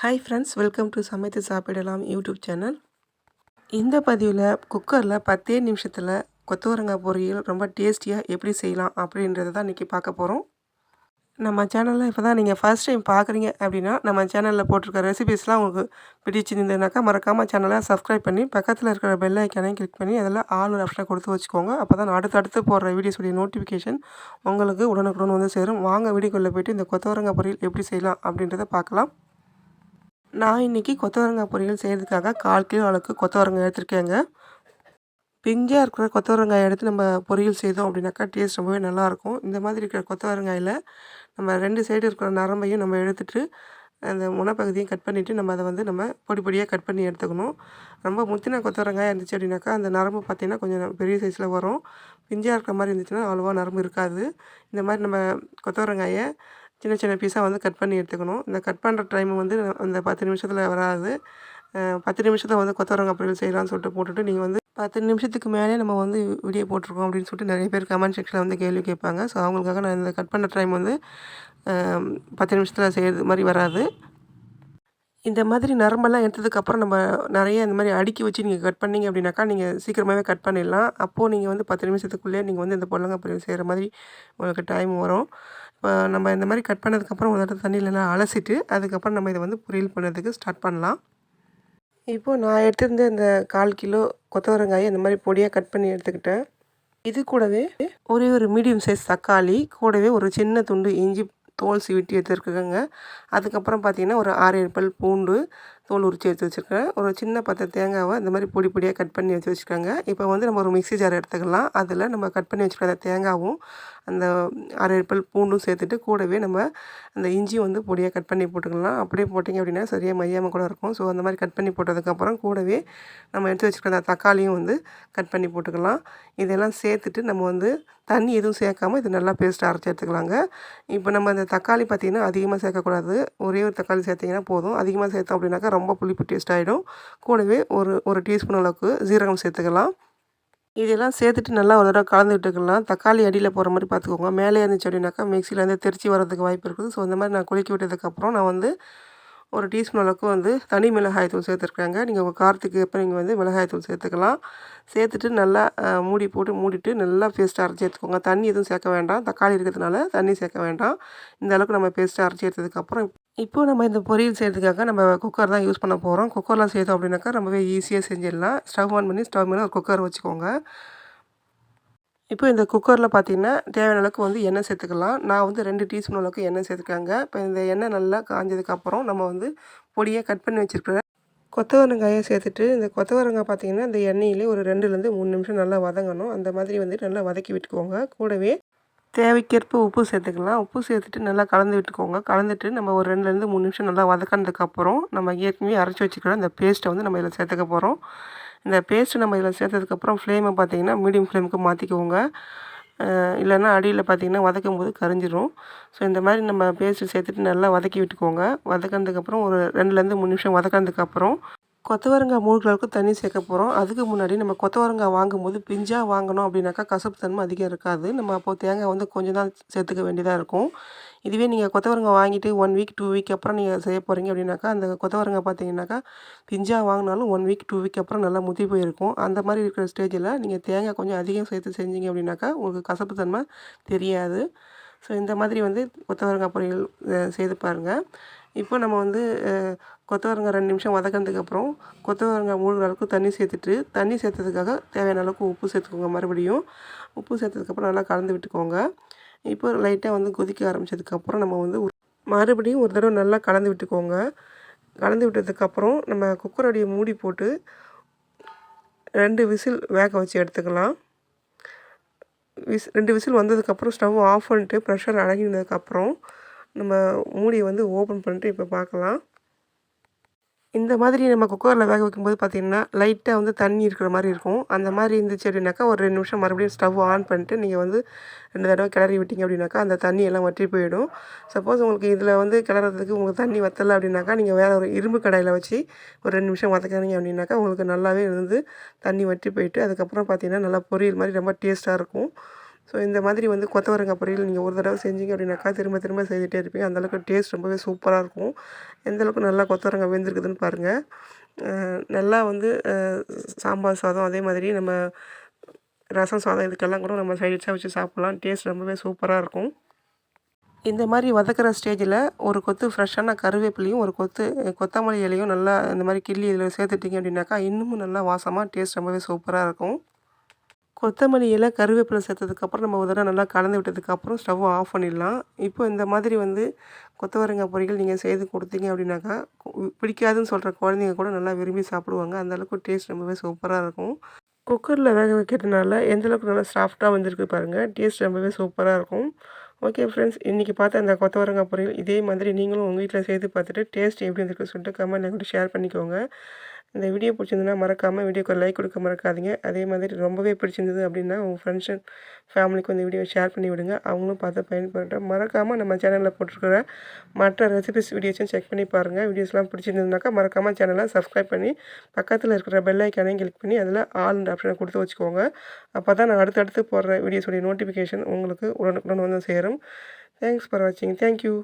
Hi friends welcome to சமைத்து சாப்பிடலாம் YouTube channel இந்த பதிவில் குக்கரில் பத்தே நிமிஷத்தில் கொத்தவரங்காய் பொரியல் ரொம்ப டேஸ்டியாக எப்படி செய்யலாம் அப்படின்றத தான் இன்றைக்கி பார்க்க போகிறோம் நம்ம சேனலில் இப்போ தான் நீங்கள் ஃபஸ்ட் டைம் பார்க்குறீங்க அப்படின்னா நம்ம சேனலில் போட்டிருக்க ரெசிபீஸ்லாம் உங்களுக்கு பிடிச்சிருந்ததுனாக்கா மறக்காமல் சேனலை சப்ஸ்கிரைப் பண்ணி பக்கத்தில் இருக்கிற பெல் ஐக்கானையும் கிளிக் பண்ணி அதில் ஆல் ஆப்ஷனை கொடுத்து வச்சுக்கோங்க. அப்போ தான் அடுத்தடுத்து போடுற வீடியோஸுடைய நோட்டிஃபிகேஷன் உங்களுக்கு உடனுக்குடன் வந்து சேரும். வாங்க வீடியோக்குள்ளே போயிட்டு இந்த கொத்தவரங்காய் பொரியல் எப்படி செய்யலாம் அப்படின்றத பார்க்கலாம். நான் இன்றைக்கி கொத்தவரங்காய் பொரியல் செய்கிறதுக்காக கால் கிலோ அளவுக்கு கொத்தவரங்காய் எடுத்துருக்கேங்க. பிஞ்சாக இருக்கிற கொத்தவரங்காய் எடுத்து நம்ம பொரியல் செய்தோம் அப்படின்னாக்கா டேஸ்ட் ரொம்பவே நல்லாயிருக்கும். இந்த மாதிரி இருக்கிற கொத்தவரங்காயில் நம்ம ரெண்டு சைடு இருக்கிற நரம்பையும் நம்ம எடுத்துகிட்டு அந்த முனைப்பகுதியும் கட் பண்ணிவிட்டு நம்ம அதை வந்து நம்ம பொடி பொடியாக கட் பண்ணி எடுத்துக்கணும். ரொம்ப முத்தின கொத்தவரங்காய் இருந்துச்சு அப்படின்னாக்கா அந்த நரம்பு பார்த்திங்கன்னா கொஞ்சம் பெரிய சைஸில் வரும். பிஞ்சாக இருக்கிற மாதிரி இருந்துச்சுன்னா அவ்வளோவா நரம்பு இருக்காது. இந்த மாதிரி நம்ம கொத்தவரங்காயை சின்ன சின்ன பீஸாக வந்து கட் பண்ணி எடுத்துக்கணும். இந்த கட் பண்ணுற டைம் வந்து அந்த பத்து நிமிஷத்தில் வராது. பத்து நிமிஷத்தில் வந்து கொத்தவரங்க பொரியல் செய்யலாம்னு சொல்லிட்டு போட்டுட்டு நீங்கள் வந்து பத்து நிமிஷத்துக்கு மேலே நம்ம வந்து வீடியோ போட்டிருக்கோம் அப்படின்னு சொல்லிட்டு நிறைய பேர் கமெண்ட் செக்ஷனில் வந்து கேள்வி கேட்பாங்க. ஸோ அவங்களுக்காக நான் இந்த கட் பண்ணுற டைம் வந்து பத்து நிமிஷத்தில் செய்கிறது மாதிரி வராது. இந்த மாதிரி நரம்பெல்லாம் எடுத்ததுக்கப்புறம் நம்ம நிறைய இந்த மாதிரி அடுக்கி வச்சு நீங்கள் கட் பண்ணிங்க அப்படின்னாக்கா நீங்கள் சீக்கிரமாகவே கட் பண்ணிடலாம். அப்போது நீங்கள் வந்து பத்து நிமிஷத்துக்குள்ளே நீங்கள் வந்து இந்த பொருளங்காய் பொரியல் செய்கிற மாதிரி உங்களுக்கு டைம் வரும். நம்ம இந்த மாதிரி கட் பண்ணதுக்கப்புறம் ஒரு தடவை தண்ணியிலலாம் அலசிட்டு அதுக்கப்புறம் நம்ம இதை வந்து பொரியல் பண்ணுறதுக்கு ஸ்டார்ட் பண்ணலாம். இப்போது நான் எடுத்திருந்த இந்த கால் கிலோ கொத்தவரங்காயை இந்த மாதிரி பொடியாக கட் பண்ணி எடுத்துக்கிட்டேன். இது கூடவே ஒரே ஒரு மீடியம் சைஸ் தக்காளி கூடவே ஒரு சின்ன துண்டு இஞ்சி தோல் சீவிட்டி எடுத்துருக்குங்க. அதுக்கப்புறம் பார்த்திங்கன்னா ஒரு ஆறு ஏழு பல் பூண்டு தோல் உரிச்சு எடுத்து வச்சுருக்கேன். ஒரு சின்ன பத்து தேங்காவை இந்த மாதிரி பொடி பொடியாக கட் பண்ணி எடுத்து வச்சுருக்காங்க இப்போ வந்து நம்ம ஒரு மிக்சி ஜார் எடுத்துக்கலாம். அதில் நம்ம கட் பண்ணி வச்சுருக்க தேங்காவும் அந்த அரை பல் பூண்டும் சேர்த்துட்டு கூடவே நம்ம அந்த இஞ்சியும் வந்து பொடியாக கட் பண்ணி போட்டுக்கலாம். அப்படியே போட்டிங்க அப்படின்னா சரியாக மையாமல் கூட இருக்கும். ஸோ அந்த மாதிரி கட் பண்ணி போட்டதுக்கப்புறம் கூடவே நம்ம எடுத்து வச்சுருக்க அந்த தக்காளியும் வந்து கட் பண்ணி போட்டுக்கலாம். இதெல்லாம் சேர்த்துட்டு நம்ம வந்து தண்ணி எதுவும் சேர்க்காமல் இது நல்லா பேஸ்ட் அரைச்சி எடுத்துக்கலாங்க. இப்போ நம்ம அந்த தக்காளி பார்த்திங்கன்னா அதிகமாக சேர்க்கக்கூடாது. ஒரே ஒரு தக்காளி சேர்த்திங்கன்னா போதும். அதிகமாக சேர்த்தோம் அப்படின்னாக்கா ரொம்ப புளிப்பு டேஸ்ட் ஆகிடும் கூடவே ஒரு ஒரு டீஸ்பூன் அளவுக்கு ஜீரகம் சேர்த்துக்கலாம். இதெல்லாம் சேர்த்துட்டு நல்லா ஒரு தடவை கலந்து விட்டுக்கலாம். தக்காளி அடியில் போகிற மாதிரி பார்த்துக்கோங்க. மேலே இருந்துச்சு அப்படின்னாக்கா மிக்சியில் வந்து தெரிச்சு வரதுக்கு வாய்ப்பு இருக்குது. ஸோ இந்த மாதிரி நான் குளிக்க விட்டதுக்கப்புறம் நான் வந்து ஒரு டீஸ்பூன் அளவுக்கு வந்து தனி மிளகாய் தூள் சேர்த்துருக்காங்க. நீங்கள் உங்கள் காரத்துக்கு எப்போ நீங்கள் வந்து மிளகாயத்தூள் சேர்த்துக்கலாம். சேர்த்துட்டு நல்லா மூடி போட்டு மூடிட்டு நல்லா பேஸ்ட்டாக அரைச்சி எடுத்துக்கோங்க. தண்ணி எதுவும் சேர்க்க வேண்டாம். தக்காளி இருக்கிறதுனால தண்ணி சேர்க்க வேண்டாம். இந்த அளவுக்கு நம்ம பேஸ்ட்டாக அரைச்சி எடுத்ததுக்கப்புறம் இப்போது நம்ம இந்த பொரியல் செய்கிறதுக்காக நம்ம குக்கர் தான் யூஸ் பண்ண போகிறோம் குக்கரில் செய்தோம் அப்படின்னாக்கா ரொம்பவே ஈஸியாக செஞ்சிடலாம். ஸ்டவ் ஆன் பண்ணி ஸ்டவ் மேலே ஒரு குக்கர் வச்சுக்கோங்க. இப்போ இந்த குக்கரில் பார்த்திங்கன்னா தேவையான அளவுக்கு வந்து எண்ணெய் சேர்த்துக்கலாம். நான் வந்து ரெண்டு டீஸ்பூன் அளவுக்கு எண்ணெய் சேர்த்துக்காங்க. இப்போ இந்த எண்ணெய் நல்லா காஞ்சதுக்கப்புறம் நம்ம வந்து பொடியை கட் பண்ணி வச்சுருக்கிற கொத்தவரங்காயை சேர்த்துட்டு இந்த கொத்தவரங்காய் பார்த்திங்கன்னா இந்த எண்ணெயிலே ஒரு ரெண்டுலேருந்து மூணு நிமிஷம் நல்லா வதங்கணும். அந்த மாதிரி வந்து நல்லா வதக்கி விட்டுக்கோங்க. கூடவே தேவைக்கேற்ப உப்பு சேர்த்துக்கலாம். உப்பு சேர்த்துட்டு நல்லா கலந்து விட்டுக்கோங்க. கலந்துட்டு நம்ம ஒரு ரெண்டுலேருந்து மூணு நிமிஷம் நல்லா வதக்கினதுக்கப்புறம் நம்ம ஏற்கனவே அரைச்சி வச்சுக்கிற அந்த பேஸ்ட்டை வந்து நம்ம இதில் சேர்த்துக்க போகிறோம் இந்த பேஸ்ட்டு நம்ம இதில் சேர்த்ததுக்கப்புறம் ஃப்ளேமை பார்த்திங்கன்னா மீடியம் ஃப்ளேமுக்கு மாற்றிக்கோங்க இல்லைன்னா அடியில் பார்த்திங்கன்னா வதக்கும் போது கரைஞ்சிரும். ஸோ இந்த மாதிரி நம்ம பேஸ்ட்டு சேர்த்துட்டு நல்லா வதக்கி விட்டுக்கோங்க. வதக்கினதுக்கப்புறம் ஒரு ரெண்டுலேருந்து மூணு நிமிஷம் வதக்கினதுக்கப்புறம் கொத்தவரங்காய் மூணு அளவுக்கு தண்ணி சேர்க்க போகிறோம் அதுக்கு முன்னாடி நம்ம கொத்தவரங்காய் வாங்கும்போது பிஞ்சாக வாங்கணும் அப்படின்னாக்கா கசப்பு தன்மை அதிகம் இருக்காது. நம்ம அப்போது தேங்காய் வந்து கொஞ்சம் தான் சேர்த்துக்க வேண்டியதாக இருக்கும். இதுவே நீங்கள் கொத்தவரங்காய் வாங்கிட்டு ஒன் வீக் டூ வீக் அப்புறம் நீங்கள் செய்ய போகிறீங்க அப்படின்னாக்கா அந்த கொத்தவரங்காய் பார்த்தீங்கன்னாக்கா பிஞ்சாக வாங்கினாலும் ஒன் வீக் டூ வீக் அப்புறம் நல்லா முத்தி போயிருக்கும். அந்த மாதிரி இருக்கிற ஸ்டேஜில் நீங்கள் தேங்காய் கொஞ்சம் அதிகம் சேர்த்து செஞ்சீங்க அப்படின்னாக்கா உங்களுக்கு கசப்பு தன்மை தெரியாது. ஸோ இந்த மாதிரி வந்து கொத்தவரங்காய் பொரியல் செய்து பாருங்கள் இப்போ நம்ம வந்து கொத்தவரங்காய் ரெண்டு நிமிஷம் வதக்கினதுக்கப்புறம் கொத்தவரங்காய் மூழ்கிற அளவுக்கு தண்ணி சேர்த்துட்டு தண்ணி சேர்த்ததுக்காக தேவையான அளவுக்கு உப்பு சேர்த்துக்கோங்க மறுபடியும். உப்பு சேர்த்ததுக்கப்புறம் நல்லா கலந்து விட்டுக்கோங்க. இப்போ லைட்டாக வந்து கொதிக்க ஆரம்பித்ததுக்கப்புறம் நம்ம வந்து மறுபடியும் ஒரு தடவை நல்லா கலந்து விட்டுக்கோங்க. கலந்து விட்டதுக்கப்புறம் நம்ம குக்கருடைய மூடி போட்டு ரெண்டு விசில் வேக வச்சு எடுத்துக்கலாம். விஸ் ரெண்டு விசில் வந்ததுக்கப்புறம் ஸ்டவ் ஆஃப் பண்ணிட்டு ப்ரெஷர் அடங்கினதுக்கப்புறம் நம்ம மூடியை வந்து ஓப்பன் பண்ணிட்டு இப்போ பார்க்கலாம் இந்த மாதிரி நம்ம குக்கரில் வேக வைக்கும்போது பார்த்திங்கன்னா லைட்டாக வந்து தண்ணி இருக்கிற மாதிரி இருக்கும். அந்த மாதிரி இருந்துச்சு அப்படின்னாக்கா ஒரு ரெண்டு நிமிஷம் மறுபடியும் ஸ்டவ் ஆன் பண்ணிட்டு நீங்கள் வந்து ரெண்டு தடவை கிளறி விட்டீங்க அப்படின்னாக்கா அந்த தண்ணி எல்லாம் வற்றி போயிடும். சப்போஸ் உங்களுக்கு இதில் வந்து கிளறதுக்கு உங்களுக்கு தண்ணி வற்றலை அப்படின்னாக்கா நீங்கள் வேறு ஒரு இரும்பு கடையில் வச்சு ஒரு ரெண்டு நிமிஷம் வதக்கிறீங்க அப்படின்னாக்கா உங்களுக்கு நல்லாவே இருந்து தண்ணி வற்றி போயிட்டு அதுக்கப்புறம் பார்த்திங்கன்னா நல்லா பொரியல் மாதிரி ரொம்ப டேஸ்ட்டாக இருக்கும். ஸோ இந்த மாதிரி வந்து கொத்தவரங்காய் பொரியல் நீங்கள் ஒரு தடவை செஞ்சீங்க அப்படின்னாக்கா திரும்ப திரும்ப செய்துகிட்டே இருப்பீங்க. அந்தளவுக்கு டேஸ்ட் ரொம்பவே சூப்பராக இருக்கும். எந்தளவுக்கு நல்லா கொத்தவரங்காய் வெந்திருக்குதுன்னு பாருங்கள் நல்லா வந்து சாம்பார் சாதம் அதே மாதிரி நம்ம ரசம் சாதம் இதுக்கெல்லாம் கூட நம்ம சைடிஷாக வச்சு சாப்பிட்லாம். டேஸ்ட் ரொம்பவே சூப்பராக இருக்கும். இந்த மாதிரி வதக்கிற ஸ்டேஜில் ஒரு கொத்து ஃப்ரெஷ்ஷான கருவேப்பிலையும் ஒரு கொத்து கொத்தமல்லி இலையும் நல்லா இந்த மாதிரி கிள்ளி இதில் சேர்த்துட்டிங்க அப்படின்னாக்கா இன்னமும் நல்லா வாசமாக டேஸ்ட் ரொம்பவே சூப்பராக இருக்கும். கொத்தமல்லி இலை கருவேப்பிலை சேர்த்ததுக்கப்புறம் நம்ம ஒரு தடவை நல்லா கலந்து விட்டதுக்கப்புறம் ஸ்டவ் ஆஃப் பண்ணிடலாம். இப்போ இந்த மாதிரி வந்து கொத்தவரங்காய் பொரியல் நீங்கள் செய்து கொடுத்தீங்க அப்படின்னாக்கா பிடிக்காதுன்னு சொல்கிற குழந்தைங்க கூட நல்லா விரும்பி சாப்பிடுவாங்க. அந்தளவுக்கு டேஸ்ட் ரொம்பவே சூப்பராக இருக்கும். குக்கரில் வேக வைக்கிறதுனால எந்த அளவுக்கு நல்லா சாஃப்டாக வந்திருக்கு பாருங்கள் டேஸ்ட் ரொம்பவே சூப்பராக இருக்கும். ஓகே ஃப்ரெண்ட்ஸ் இன்றைக்கி பார்த்த அந்த கொத்தவரங்காய் பொரியல் இதே மாதிரி நீங்களும் உங்கள் வீட்டில் செய்து பார்த்துட்டு டேஸ்ட் எப்படி இருந்திருக்கு சொல்லிட்டு கமெண்ட்டில் கூட ஷேர் பண்ணிக்கோங்க. இந்த வீடியோ பிடிச்சிருந்ததுன்னா மறக்காமல் வீடியோக்கு லைக் கொடுக்க மறக்காதீங்க. அதே மாதிரி ரொம்பவே பிடிச்சிருந்தது அப்படின்னா உங்கள் ஃப்ரெண்ட்ஸ் அண்ட் ஃபேமிலிக்கு இந்த வீடியோ ஷேர் பண்ணி விடுங்க. அவங்களும் பார்த்து பயன்படுறேன் மறக்காமல் நம்ம சேனலில் போட்டிருக்கிற மற்ற ரெசிபிஸ் வீடியோஸும் செக் பண்ணி பாருங்கள் வீடியோஸ்லாம் பிடிச்சிருந்ததுனாக்கா மறக்காமல் சேனலை சப்ஸ்கிரைப் பண்ணி பக்கத்தில் இருக்கிற பெல் ஐக்கானையும் கிளிக் பண்ணி அதில் ஆல் ஆப்ஷனை கொடுத்து வச்சுக்கோங்க. அப்போ தான் நான் அடுத்தடுத்து போடுற வீடியோஸுடைய நோட்டிஃபிகேஷன் உங்களுக்கு உடனுக்குடன் வந்து சேரும். தேங்க்ஸ் ஃபார் வாட்சிங் தேங்க்யூ